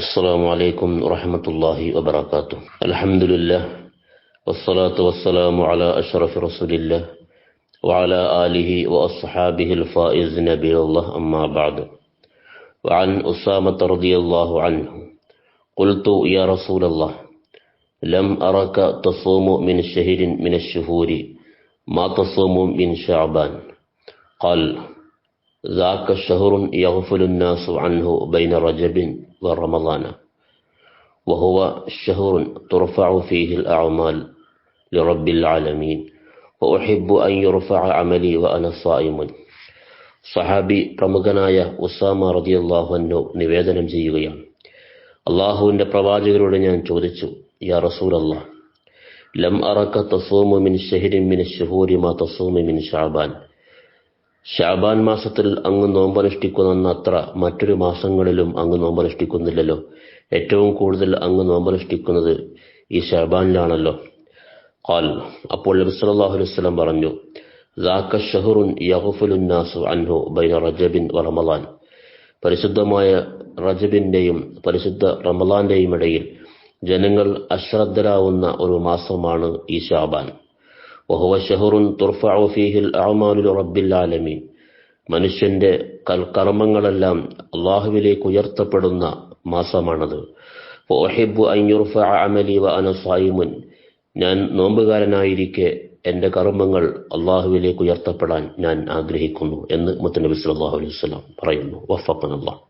السلام عليكم ورحمة الله وبركاته. الحمد لله والصلاة والسلام على أشرف رسول الله وعلى آله وأصحابه الفائز نبي الله أما بعد. وعن أسامة رضي الله عنه قلت يا رسول الله لم أرك تصوم من شهر من الشهور ما تصوم من شعبان؟ قال ذاك شهر يغفل الناس عنه بين رجب ورمضان وهو شهر ترفع فيه الأعمال لرب العالمين وأحب أن يرفع عملي وأنا صائم സഹാബി പ്രമുഖനായ ഉസാമ റതിയല്ലാഹു അന്നു നിവേദനം ചെയ്യുകയാണ് അള്ളാഹുവിന്റെ പ്രവാചകരോട് ഞാൻ ചോദിച്ചു യാ റസൂൽ അള്ളാഹ് ലം അറക്ക തസൂമു മിൻ ഷഹിരിൻ മിൻ ഷഹൂരി മാ തസൂമു മിൻ ഷാബാൻ ഷാബാൻ മാസത്തിൽ അങ്ങ് നോമ്പനുഷ്ഠിക്കുന്നത്ര മറ്റൊരു മാസങ്ങളിലും അങ്ങ് നോമ്പനുഷ്ഠിക്കുന്നില്ലല്ലോ. ഏറ്റവും കൂടുതൽ അങ്ങ് നോമ്പനുഷ്ഠിക്കുന്നത് ഈ ഷാബാനിലാണല്ലോ ഖാൽ അപ്പോൾ നബി അലൈഹി വസല്ലം പറഞ്ഞു അൻഹു ബൈന റജബിൻ പരിശുദ്ധമായ റജബിന്റെയും പരിശുദ്ധ റമളാന്റെയും ഇടയിൽ ജനങ്ങൾ അശ്രദ്ധരാവുന്ന ഒരു മാസമാണ് ഈ ഷാബാൻ വഹുവ ഷഹുറുൻ തുർഫഉ ഫീഹിൽ അഅമാലു റബ്ബിൽ ആലമീൻ മനുഷ്യന്റെ കൽക്കർമ്മങ്ങളെല്ലാം അള്ളാഹുവിലേക്ക് ഉയർത്തപ്പെടുന്ന മാസമാണത്. വഅഹിബ്ബു അയ്യുർഫ അമലി അന സായിമുൻ ഞാൻ നോമ്പുകാരനായിരിക്കെ എന്റെ കർമ്മങ്ങൾ അള്ളാഹുവിലേക്ക് ഉയർത്തപ്പെടാൻ ഞാൻ ആഗ്രഹിക്കുന്നു എന്ന് മുത്തനബി സല്ലല്ലാഹു അലൈഹി വസല്ലം പറയുന്നു. വഫഖന അല്ലാഹ്